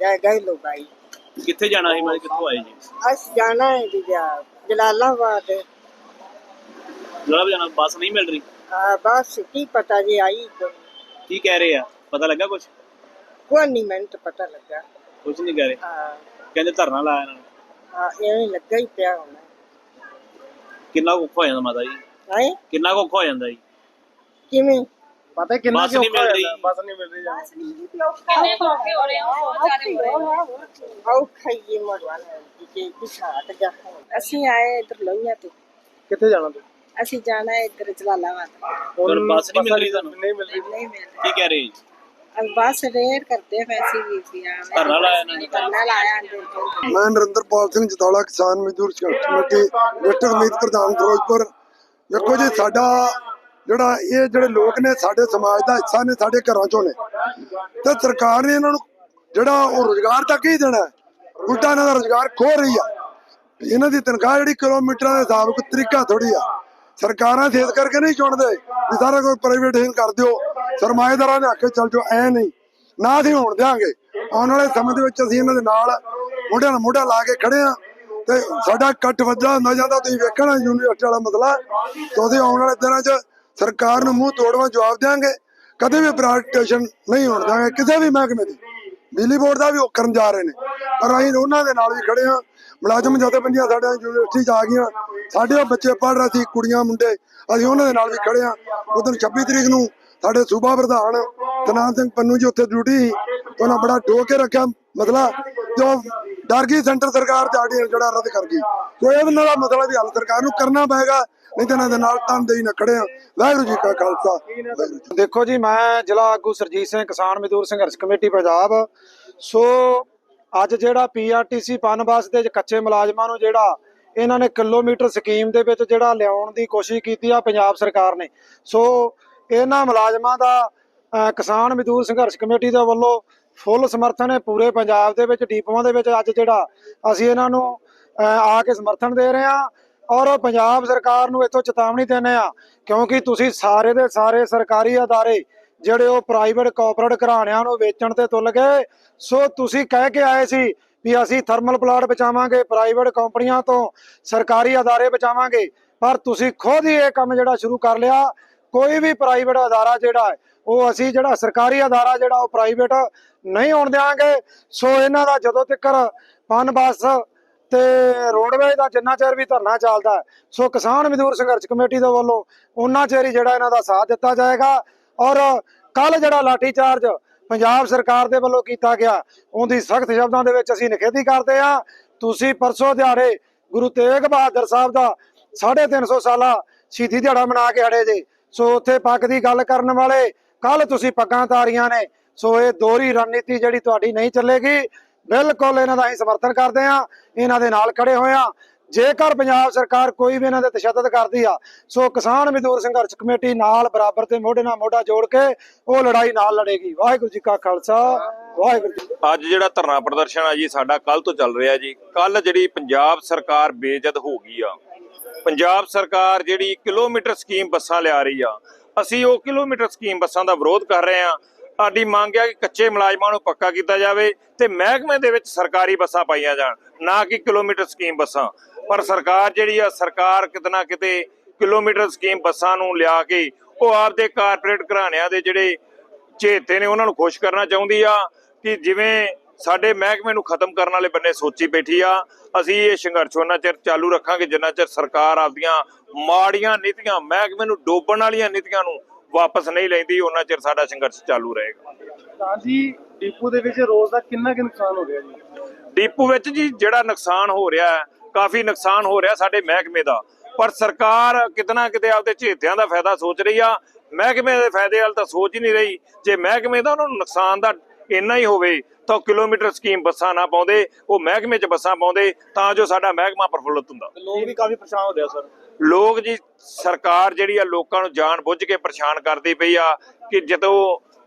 ਜਾ ਗਏ ਲੋ ਭਾਈ ਕਿੱਥੇ ਜਾਣਾ ਸੀ? ਮੈਂ ਕਿੱਥੋਂ ਆਏ ਜੀ? ਅਸ ਜਾਣਾ ਹੈ ਜੀ ਜਲਾਲਾਬਾਦ। ਜਿਹੜਾ ਜਾਣਾ ਬੱਸ ਨਹੀਂ ਮਿਲ ਰਹੀ? ਆ ਬਸ ਕੀ ਪਤਾ ਜੀ ਆਈ ਕੋਈ ਕੀ ਕਹਿ ਰਹੇ ਆ? ਪਤਾ ਲੱਗਾ ਕੁਝ ਕੋਈ ਨਹੀਂ ਮੈਨੂੰ ਤਾਂ ਪਤਾ ਲੱਗਾ। ਕੁਝ ਨਹੀਂ ਕਹਿ ਰਹੇ। ਆ ਕਹਿੰਦੇ ਧਰਨਾ ਲਾਇਆ ਇਹਨਾਂ ਨੇ। ਆ ਐਵੇਂ ਲੱਗਾ ਹੀ ਪਿਆ ਹੋਣਾ। ਕਿੰਨਾ ਕੁ ਔਖਾ ਹੋ ਜਾਂਦਾ ਮਾਤਾ ਜੀ? ਹੈ? ਕਿੰਨਾ ਕੁ ਔਖਾ ਹੋ ਜਾਂਦਾ ਜੀ? ਕਿਵੇਂ? ਪਤਾ ਕਿੰਨਾ ਬੱਸ ਕਿ ਨਹੀਂ ਔਖਾ ਮਿਲ ਹੋ ਰਹੀ। ਜਾਂਦਾ ਬੱਸ ਨਹੀਂ ਮਿਲ ਰਹੀ ਜਾਂ ਕਿੰਨੇ ਔਖੇ ਹੋ ਰਹੇ ਹੋ ਬਹੁਤ ਸਾਰੇ ਹੋ ਰਹੇ ਹੋ ਔਖਾ ਹੀ ਮਰਵਾਣਾ ਜੀ ਕਿ ਛਾਟ ਜਾ ਅਸੀਂ ਆਏ ਇਧਰ ਲੋਹੀਆਂ ਤੋਂ। ਕਿੱਥੇ ਜਾਣਾ ਤੂੰ ਅਸੀਂ ਜਾਣਾ ਹੈ ਇਧਰ ਜਲਾਲਾਬਾਦ। ਪਰ ਬੱਸ ਨਹੀਂ ਮਿਲ ਰਹੀ ਤੁਹਾਨੂੰ? ਨਹੀਂ ਮਿਲ ਰਹੀ ਨਹੀਂ ਮਿਲ ਕੀ ਕਹਿ ਰਹੇ ਜੀ? ਅਸ ਬਸ ਰੇਡ ਕਰਤੇ ਪੈਸੇ ਵੀ ਪਿਆ ਧਰਨਾ ਲਾਇਆ ਨੇ ਧਰਨਾ ਲਾਇਆ ਅੰਦਰ ਤੋਂ। ਮੈਂ ਨਰਿੰਦਰਪਾਲ ਸਿੰਘ ਜਤਾਲਾ ਕਿਸਾਨ ਮਜ਼ਦੂਰ ਸੰਘਰਸ਼ ਕਮੇਟੀ ਡਿਸਟ੍ਰਿਕਟ ਮੀਤ ਪ੍ਰਧਾਨ ਫਿਰੋਜ਼ਪੁਰ। ਦੇਖੋ ਜੀ ਸਾਡਾ ਜਿਹੜਾ ਇਹ ਜਿਹੜੇ ਲੋਕ ਨੇ ਸਾਡੇ ਸਮਾਜ ਦਾ ਹਿੱਸਾ ਨੇ, ਸਾਡੇ ਘਰਾਂ ਚੋਂ ਨੇ। ਤੇ ਸਰਕਾਰ ਨੇ ਇਹਨਾਂ ਨੂੰ ਜਿਹੜਾ ਉਹ ਰੋਜ਼ਗਾਰ ਤੱਕ ਹੀ ਦੇਣਾ ਉਲਟਾ ਇਹਨਾਂ ਦਾ ਰੋਜ਼ਗਾਰ ਖੋ ਰਹੀ ਆ। ਇਹਨਾਂ ਦੀ ਤਨਖਾਹ ਜਿਹੜੀ ਕਿਲੋਮੀਟਰਾਂ ਦੇ ਹਿਸਾਬ ਕੋਈ ਤਰੀਕਾ ਥੋੜੀ ਆ। ਸਰਕਾਰਾਂ ਸੇਧ ਕਰਕੇ ਨਹੀਂ ਚੁਣਦੇ ਵੀ ਸਾਰਾ ਕੁਝ ਪ੍ਰਾਈਵੇਟਾਈਜ਼ ਕਰ ਦਿਓ। ਸਰਮਾਏਦਾਰਾਂ ਨੇ ਆਕੇ ਚੱਲ ਜਾਓ ਐ ਨਹੀਂ। ਨਾ ਅਸੀਂ ਹੋਣ ਦਿਆਂਗੇ। ਆਉਣ ਵਾਲੇ ਸਮੇਂ ਦੇ ਵਿੱਚ ਅਸੀਂ ਇਹਨਾਂ ਦੇ ਨਾਲ ਮੋਢਿਆਂ ਨਾਲ ਮੋਢਾ ਲਾ ਕੇ ਖੜੇ ਆ। ਤੇ ਸਾਡਾ ਕੱਟ ਵੱਧਦਾ ਹੁੰਦਾ ਜਾਂਦਾ ਤੁਸੀਂ ਵੇਖਣਾ, ਯੂਨੀਵਰਸਿਟੀ ਵਾਲਾ ਮਸਲਾ। ਤੇ ਅਸੀਂ ਆਉਣ ਵਾਲੇ ਦਿਨਾਂ 'ਚ ਸਰਕਾਰ ਨੂੰ ਮੂੰਹ ਤੋੜਵਾ ਜਵਾਬ ਦਿਆਂਗੇ। ਕਦੇ ਵੀ ਪ੍ਰਾਈਵੇਟਾਈਜੇਸ਼ਨ ਨਹੀਂ ਹੋਣ ਦਿਆਂਗੇ, ਕਿਸੇ ਵੀ ਮਹਿਕਮੇ ਦੀ। ਬਿਜਲੀ ਬੋਰਡ ਦਾ ਵੀ ਉਹ ਕਰਨ ਜਾ ਰਹੇ ਨੇ। ਪਰ ਅਸੀਂ ਉਹਨਾਂ ਦੇ ਨਾਲ ਵੀ ਖੜੇ ਹਾਂ। ਮੁਲਾਜ਼ਮ ਜਥੇਬੰਦੀਆਂ ਸਾਡੇ ਯੂਨੀਵਰਸਿਟੀ 'ਚ ਆ ਗਈਆਂ। ਸਾਡੇ ਉਹ ਬੱਚੇ ਪੜ੍ਹ ਰਹੇ ਸੀ, ਕੁੜੀਆਂ, ਮੁੰਡੇ। ਅਸੀਂ ਉਹਨਾਂ ਦੇ ਨਾਲ ਵੀ ਖੜੇ ਆ ਉਦੋਂ 26 ਤਰੀਕ ਨੂੰ ਸਾਡੇ ਸੂਬਾ ਪ੍ਰਧਾਨ ਤਨਾਮ ਸਿੰਘ ਪੰਨੂ ਜੀ ਉੱਥੇ ਡਿਊਟੀ ਸੀ। ਉਹਨਾਂ ਬੜਾ ਠੋਕ ਕੇ ਰੱਖਿਆ। ਮਸਲਾ ਜੋ ਡਰ ਗਈ ਸੈਂਟਰ ਸਰਕਾਰ ਤੇ ਆਰਡੀਐਨ ਜਿਹੜਾ ਰੱਦ ਕਰ ਗਈ। ਕੋਈ ਇਹਦੇ ਨਾਲ ਮਸਲਾ ਵੀ ਹੱਲ ਸਰਕਾਰ ਨੂੰ ਕਰਨਾ ਪਏਗਾ। ਨਹੀਂ ਤਾਂ ਇਹਨਾਂ ਦੇ ਨਾਲ ਤਨਦੇਹੀ ਨਾਲ ਖੜੇ ਆ। ਵਾਹਿਗੁਰੂ ਜੀ ਕਾ ਖਾਲਸਾ। ਦੇਖੋ ਜੀ ਮੈਂ ਜ਼ਿਲ੍ਹਾ ਆਗੂ ਸਰਜੀਤ ਸਿੰਘ ਕਿਸਾਨ ਮਜ਼ਦੂਰ ਸੰਘਰਸ਼ ਕਮੇਟੀ ਪੰਜਾਬ। ਸੋ ਅੱਜ ਜਿਹੜਾ ਪੀਆਰਟੀਸੀ ਪਨ ਦੇ ਕੱਚੇ ਮੁਲਾਜ਼ਮਾਂ ਨੂੰ ਜਿਹੜਾ ਇਹਨਾਂ ਨੇ ਕਿਲੋਮੀਟਰ ਸਕੀਮ ਦੇ ਵਿੱਚ ਜਿਹੜਾ ਲਿਆਉਣ ਦੀ ਕੋਸ਼ਿਸ਼ ਕੀਤੀ ਆ ਪੰਜਾਬ ਸਰਕਾਰ ਨੇ। ਸੋ ਇਹਨਾਂ ਮੁਲਾਜ਼ਮਾਂ ਦਾ ਕਿਸਾਨ ਮਜ਼ਦੂਰ ਸੰਘਰਸ਼ ਕਮੇਟੀ ਦੇ ਵੱਲੋਂ ਫੁੱਲ ਸਮਰਥਨ ਹੈ। ਪੂਰੇ ਪੰਜਾਬ ਦੇ ਵਿੱਚ ਡੀਪੂਆਂ ਦੇ ਵਿੱਚ ਅੱਜ ਜਿਹੜਾ ਅਸੀਂ ਇਹਨਾਂ ਨੂੰ ਅਹ, ਆ ਕੇ ਸਮਰਥਨ ਦੇ ਰਹੇ ਹਾਂ। ਔਰ ਪੰਜਾਬ ਸਰਕਾਰ ਨੂੰ ਇੱਥੋਂ ਚੇਤਾਵਨੀ ਦਿੰਦੇ ਆ ਕਿਉਂਕਿ ਤੁਸੀਂ ਸਾਰੇ ਦੇ ਸਾਰੇ ਸਰਕਾਰੀ ਅਦਾਰੇ ਜਿਹੜੇ ਉਹ ਪ੍ਰਾਈਵੇਟ ਕਾਰਪੋਰੇਟ ਘਰਾਣਿਆਂ ਨੂੰ ਵੇਚਣ ਤੇ ਤੁੱਲ ਗਏ, ਸੋ ਤੁਸੀਂ ਕਹਿ ਕੇ ਆਏ ਸੀ ਵੀ ਅਸੀਂ ਥਰਮਲ ਪਲਾਂਟ ਬਚਾਵਾਂਗੇ ਪ੍ਰਾਈਵੇਟ ਕੰਪਨੀਆਂ ਤੋਂ ਸਰਕਾਰੀ ਅਦਾਰੇ ਬਚਾਵਾਂਗੇ, ਪਰ ਤੁਸੀਂ ਖੁਦ ਹੀ ਇਹ ਕੰਮ ਜਿਹੜਾ ਸ਼ੁਰੂ ਕਰ ਲਿਆ, ਕੋਈ ਵੀ ਪ੍ਰਾਈਵੇਟ ਅਦਾਰਾ ਜਿਹੜਾ ਹੈ, ਉਹ ਅਸੀਂ ਜਿਹੜਾ ਸਰਕਾਰੀ ਅਦਾਰਾ ਜਿਹੜਾ ਉਹ ਪ੍ਰਾਈਵੇਟ ਨਹੀਂ ਹੋਣ ਦਿਆਂਗੇ, ਸੋ ਇਹਨਾਂ ਦਾ ਜਦੋਂ ਤੱਕ ਪਨ ਬੱਸ ਤੇ ਰੋਡਵੇਜ਼ ਦਾ ਜਿੰਨਾ ਚਿਰ ਵੀ ਧਰਨਾ ਚੱਲਦਾ ਸੋ ਕਿਸਾਨ ਮਜ਼ਦੂਰ ਸੰਘਰਸ਼ ਕਮੇਟੀ ਦੇ ਵੱਲੋਂ ਉਹਨਾਂ ਚਿਰ ਹੀ ਜਿਹੜਾ ਇਹਨਾਂ ਦਾ ਸਾਥ ਦਿੱਤਾ ਜਾਏਗਾ ਔਰ ਕੱਲ ਜਿਹੜਾ ਲਾਠੀ ਚਾਰਜ ਪੰਜਾਬ ਸਰਕਾਰ ਦੇ ਵੱਲੋਂ ਕੀਤਾ ਗਿਆ, ਉਹਦੀ ਸਖਤ ਸ਼ਬਦਾਂ ਦੇ ਵਿੱਚ ਅਸੀਂ ਨਿਖੇਧੀ ਕਰਦੇ ਹਾਂ। ਤੁਸੀਂ ਪਰਸੋਂ ਦਿਹਾੜੇ ਗੁਰੂ ਤੇਗ ਬਹਾਦਰ ਸਾਹਿਬ ਦਾ 350 ਸਾਲਾ ਸ਼ਹੀਦੀ ਦਿਹਾੜਾ ਮਨਾ ਕੇ ਹੜੇ ਜੇ, ਸੋ ਉੱਥੇ ਪੱਗ ਦੀ ਗੱਲ ਕਰਨ ਵਾਲੇ ਕੱਲ ਤੁਸੀਂ ਪੱਗਾਂ ਤਾਰੀਆਂ ਨੇ, ਸੋ ਇਹ ਦੋਹਰੀ ਰਣਨੀਤੀ ਜਿਹੜੀ ਤੁਹਾਡੀ ਨਹੀਂ ਚੱਲੇਗੀ। ਬਿਲਕੁਲ ਇਹਨਾਂ ਦਾ ਅਸੀਂ ਸਮਰਥਨ ਕਰਦੇ ਹਾਂ, ਇਹਨਾਂ ਦੇ ਨਾਲ ਖੜੇ ਹੋਏ ਹਾਂ। ਜੇਕਰ ਪੰਜਾਬ ਸਰਕਾਰ ਕੋਈ ਵੀ ਇਹਨਾਂ ਦੇ ਤਸ਼ੱਦਦ ਕਰਦੀ ਆ, ਸੋ ਕਿਸਾਨ ਮਜ਼ਦੂਰ ਸੰਘਰਸ਼ ਕਮੇਟੀ ਨਾਲ ਬਰਾਬਰ ਤੇ ਮੋਢੇ ਨਾਲ ਮੋਢਾ ਜੋੜ ਕੇ ਉਹ ਲੜਾਈ ਨਾਲ ਲੜੇਗੀ। ਵਾਹਿਗੁਰੂ ਜੀ ਕਾ ਖਾਲਸਾ, ਵਾਹਿਗੁਰੂ ਜੀ ਅੱਜ ਜਿਹੜਾ ਧਰਨਾ ਪ੍ਰਦਰਸ਼ਨ ਆ ਜੀ, ਸਾਡਾ ਕੱਲ ਤੋਂ ਚੱਲ ਰਿਹਾ ਜੀ। ਕੱਲ ਜਿਹੜੀ ਪੰਜਾਬ ਸਰਕਾਰ ਬੇਜਦ ਹੋ ਗਈ ਆ, ਪੰਜਾਬ ਸਰਕਾਰ ਜਿਹੜੀ ਕਿਲੋਮੀਟਰ ਸਕੀਮ ਬੱਸਾਂ ਲਿਆ ਰਹੀ ਆ, ਅਸੀਂ ਉਹ ਕਿਲੋਮੀਟਰ ਸਕੀਮ ਬੱਸਾਂ ਦਾ ਵਿਰੋਧ ਕਰ ਰਹੇ ਆ ਸਾਡੀ ਮੰਗ ਹੈ ਕਿ ਕੱਚੇ ਮੁਲਾਜ਼ਮਾਂ ਨੂੰ ਪੱਕਾ ਕੀਤਾ ਜਾਵੇ ਤੇ ਮਹਿਕਮੇ ਦੇ ਵਿੱਚ ਸਰਕਾਰੀ ਬੱਸਾਂ ਪਾਈਆਂ ਜਾਣ, ਨਾ ਕਿ ਕਿਲੋਮੀਟਰ ਸਕੀਮ ਬੱਸਾਂ। ਪਰ ਸਰਕਾਰ ਜਿਹੜੀ ਆ, ਸਰਕਾਰ ਕਿਤਨਾ ਕਿਤੇ ਕਿਲੋਮੀਟਰ ਸਕੀਮ ਬੱਸਾਂ ਨੂੰ ਲਿਆ ਕੇ ਉਹ ਆਪਦੇ ਕਾਰਪੋਰੇਟ ਘਰਾਣਿਆਂ ਦੇ ਜਿਹੜੇ ਚੇਤੇ ਨੇ, ਉਹਨਾਂ ਨੂੰ ਖੁਸ਼ ਕਰਨਾ ਚਾਹੁੰਦੀ ਆ ਕਿ ਜਿਵੇਂ ਸਾਡੇ ਮਹਿਕਮੇ ਨੂੰ ਖਤਮ ਕਰਨ ਵਾਲੇ ਬੰਨੇ ਸੋਚੀ ਬੈਠੀ ਆ, ਅਸੀਂ ਇਹ ਸੰਘਰਸ਼ ਉਹਨਾਂ ਚਿਰ ਚਾਲੂ ਰੱਖਾਂਗੇ, ਜਿੰਨਾ ਚਿਰ ਸਰਕਾਰ ਆਪਦੀਆਂ ਮਾੜੀਆਂ ਨੀਤੀਆਂ, ਮਹਿਕਮੇ ਨੂੰ ਡੋਬਣ ਵਾਲੀਆਂ ਨੀਤੀਆਂ ਨੂੰ ਵਾਪਸ ਨਹੀਂ ਲੈਂਦੀ ਉਹਨਾਂ ਚਿਰ ਸਾਡਾ ਸੰਘਰਸ਼ ਚਾਲੂ ਰਹੇਗਾ। ਤਾਂ ਜੀ ਡੀਪੂ ਦੇ ਵਿੱਚ ਰੋਜ਼ ਦਾ ਕਿੰਨਾ ਕੁ ਨੁਕਸਾਨ ਹੋ ਰਿਹਾ ਜੀ? ਡੀਪੂ ਵਿੱਚ ਜੀ ਜਿਹੜਾ ਨੁਕਸਾਨ ਹੋ ਰਿਹਾ ਹੈ ਕਾਫੀ ਨੁਕਸਾਨ ਹੋ ਰਿਹਾ ਸਾਡੇ ਮਹਿਕਮੇ ਦਾ। ਪਰ ਸਰਕਾਰ ਕਿਤਨਾ ਕਿਤੇ ਆਪਦੇ ਝੇਤਿਆਂ ਦਾ ਫਾਇਦਾ ਸੋਚ ਰਹੀ ਆ ਮਹਿਕਮੇ ਦੇ ਫਾਇਦੇ ਵੱਲ ਤਾਂ ਸੋਚ ਹੀ ਨਹੀਂ ਰਹੀ। ਜੇ ਮਹਿਕਮੇ ਦਾ ਉਹਨਾਂ ਨੂੰ ਨੁਕਸਾਨ ਦਾ ਇੰਨਾ ਹੀ ਹੋਵੇ ਤਾਂ ਕਿਲੋਮੀਟਰ ਸਕੀਮ ਬੱਸਾਂ ਨਾ ਪਾਉਂਦੇ ਉਹ ਮਹਿਕਮੇ 'ਚ ਬੱਸਾਂ ਪਾਉਂਦੇ ਤਾਂ ਜੋ ਸਾਡਾ ਮਹਿਕਮਾ ਪ੍ਰਫੁੱਲਤ ਹੁੰਦਾ। ਲੋਕ ਵੀ ਕਾਫੀ ਪਰੇਸ਼ਾਨ ਹੋ ਰਿਹਾ ਸਰ। ਲੋਕ ਜੀ ਸਰਕਾਰ ਜਿਹੜੀ ਆ ਲੋਕਾਂ ਨੂੰ ਜਾਣ ਬੁੱਝ ਕੇ ਪਰੇਸ਼ਾਨ ਕਰਦੀ ਪਈ ਆ ਕਿ ਜਦੋਂ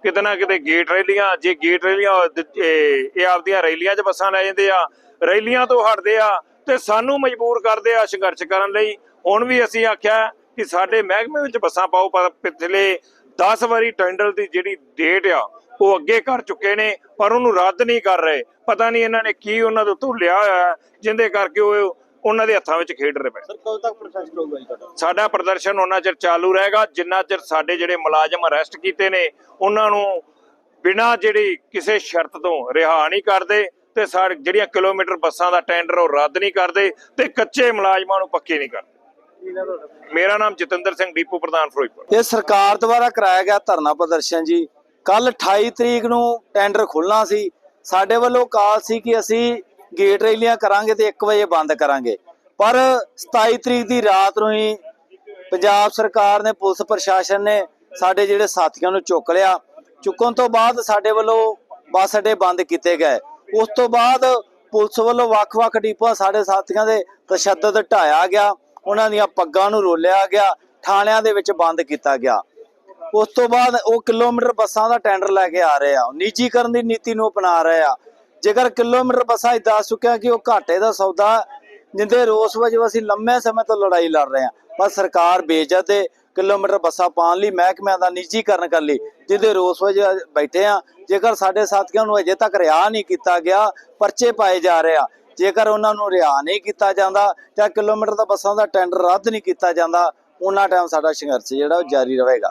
ਕਿਤੇ ਨਾ ਕਿਤੇ ਗੇਟ ਰੈਲੀਆਂ ਜੇ ਗੇਟ ਰੈਲੀਆਂ ਇਹ ਇਹ ਆਪਦੀਆਂ ਰੈਲੀਆਂ 'ਚ ਬੱਸਾਂ ਲੈ ਜਾਂਦੇ ਆ ਰੈਲੀਆਂ ਤੋਂ ਹਟਦੇ ਆ ਤੇ ਸਾਨੂੰ ਮਜਬੂਰ ਕਰਦੇ ਆ ਸੰਘਰਸ਼ ਕਰਨ ਲਈ। ਹੁਣ ਵੀ ਅਸੀਂ ਆਖਿਆ ਕਿ ਸਾਡੇ ਮਹਿਕਮੇ ਵਿੱਚ ਬੱਸਾਂ ਪਾਓ ਪਰ ਪਿਛਲੇ 10 ਵਾਰੀ ਟੈਂਡਰ ਦੀ ਜਿਹੜੀ ਡੇਟ ਆ ਉਹ ਅੱਗੇ ਕਰ ਚੁੱਕੇ ਨੇ ਪਰ ਉਹਨੂੰ ਰੱਦ ਨਹੀਂ ਕਰ ਰਹੇ। ਪਤਾ ਨਹੀਂ ਇਹਨਾਂ ਨੇ ਕੀ ਉਹਨਾਂ ਦੇ ਉੱਤੋਂ ਲਿਆ ਹੋਇਆ ਹੈ, ਜਿਹਦੇ ਕਰਕੇ ਉਹ ਉਹਨਾਂ ਦੇ ਹੱਥਾਂ ਵਿੱਚ ਖੇਡ ਰਹੇ ਪਏ। ਸਰ ਕਦੋਂ ਤੱਕ ਪ੍ਰੋਸੈਸ ਰਹੂਗਾ ਜੀ ਤੁਹਾਡਾ? ਸਾਡਾ ਪ੍ਰਦਰਸ਼ਨ ਉਹਨਾਂ ਚਿਰ ਚਾਲੂ ਰਹੇਗਾ। ਜਿੰਨਾ ਚਿਰ ਸਾਡੇ ਜਿਹੜੇ ਮੁਲਾਜ਼ਮ ਅਰੈਸਟ ਕੀਤੇ ਨੇ ਉਹਨਾਂ ਨੂੰ ਬਿਨਾਂ ਜਿਹੜੀ ਕਿਸੇ ਸ਼ਰਤ ਤੋਂ ਰਿਹਾ ਨਹੀਂ ਕਰਦੇ ਤੇ ਸਾਡੇ ਜਿਹੜੀਆਂ ਕਿਲੋਮੀਟਰ ਬੱਸਾਂ ਦਾ ਟੈਂਡਰ ਉਹ ਰੱਦ ਨਹੀਂ ਕਰਦੇ ਤੇ ਕੱਚੇ ਮੁਲਾਜ਼ਮਾਂ ਨੂੰ ਪੱਕੇ ਨਹੀਂ ਕਰਦੇ। ਮੇਰਾ ਨਾਮ ਜਤਿੰਦਰ ਸਿੰਘ ਡੀਪੂ ਪ੍ਰਧਾਨ ਫਿਰੋਜ਼ਪੁਰ। ਇਹ ਸਰਕਾਰ ਦੁਆਰਾ ਕਰਾਇਆ ਗਿਆ ਧਰਨਾ ਪ੍ਰਦਰਸ਼ਨ ਜੀ। ਕੱਲ 28 ਤਰੀਕ ਨੂੰ ਟੈਂਡਰ ਖੁੱਲਣਾ ਸੀ। ਸਾਡੇ ਵੱਲੋਂ ਕਾਲ ਸੀ ਕਿ ਅਸੀਂ ਗੇਟ ਰੈਲੀਆਂ ਕਰਾਂਗੇ ਤੇ 1 ਵਜੇ ਬੰਦ ਕਰਾਂਗੇ। ਪਰ 27 ਤਰੀਕ ਦੀ ਰਾਤ ਨੂੰ ਹੀ ਪੰਜਾਬ ਸਰਕਾਰ ਨੇ, ਪੁਲਿਸ ਪ੍ਰਸ਼ਾਸਨ ਨੇ ਸਾਡੇ ਜਿਹੜੇ ਸਾਥੀਆਂ ਨੂੰ ਚੁੱਕ ਲਿਆ। ਚੁੱਕਣ ਤੋਂ ਬਾਅਦ ਸਾਡੇ ਵੱਲੋਂ ਬੱਸ ਅੱਡੇ ਬੰਦ ਕੀਤੇ ਗਏ। ਉਸ ਤੋਂ ਬਾਅਦ ਪੁਲਿਸ ਵੱਲੋਂ ਵੱਖ-ਵੱਖ ਡਿਪੂਆਂ ਸਾਡੇ ਸਾਥੀਆਂ ਦੇ ਤਸ਼ੱਦਦ ਢਾਇਆ ਗਿਆ। ਉਹਨਾਂ ਦੀਆਂ ਪੱਗਾਂ ਨੂੰ ਰੋਲਿਆ ਗਿਆ। ਥਾਣਿਆਂ ਦੇ ਵਿੱਚ ਬੰਦ ਕੀਤਾ ਗਿਆ। ਉਸ ਤੋਂ ਬਾਅਦ ਉਹ ਕਿਲੋਮੀਟਰ ਬੱਸਾਂ ਦਾ ਟੈਂਡਰ ਲੈ ਕੇ ਆ ਰਹੇ ਆ। ਨਿੱਜੀਕਰਨ ਦੀ ਨੀਤੀ ਨੂੰ ਅਪਣਾ ਰਹੇ ਆ। ਜੇਕਰ ਕਿਲੋਮੀਟਰ ਬੱਸਾਂ ਹੀ ਦੱਸ ਚੁੱਕਿਆ ਕਿ ਉਹ ਘਾਟੇ ਦਾ ਸੌਦਾ ਜਿੰਦੇ ਰੋਸ ਵਜੋਂ ਅਸੀਂ ਲੰਮੇ ਸਮੇਂ ਤੋਂ ਲੜਾਈ ਲੜ ਰਹੇ ਆ। ਪਰ ਸਰਕਾਰ ਬੇਇੱਜ਼ਤ ਹੈ ਕਿਲੋਮੀਟਰ ਬੱਸਾਂ ਪਾਉਣ ਲਈ, ਮਹਿਕਮਿਆਂ ਦਾ ਨਿੱਜੀਕਰਨ ਕਰ ਲਈ, ਜਿਹਦੇ ਰੋਸ ਵਜੋਂ ਬੈਠੇ ਆ। ਜੇਕਰ ਸਾਡੇ ਸਾਥੀਆਂ ਨੂੰ ਅਜੇ ਤੱਕ ਰਿਹਾ ਨਹੀਂ ਕੀਤਾ ਗਿਆ, ਪਰਚੇ ਪਾਏ ਜਾ ਰਹੇ ਆ। ਜੇਕਰ ਉਹਨਾਂ ਨੂੰ ਰਿਹਾ ਨਹੀਂ ਕੀਤਾ ਜਾਂਦਾ ਜਾਂ ਕਿਲੋਮੀਟਰ ਦਾ ਬੱਸਾਂ ਦਾ ਟੈਂਡਰ ਰੱਦ ਨਹੀਂ ਕੀਤਾ ਜਾਂਦਾ, ਉਹਨਾਂ ਟਾਈਮ ਸਾਡਾ ਸੰਘਰਸ਼ ਜਿਹੜਾ ਉਹ ਜਾਰੀ ਰਹੇਗਾ।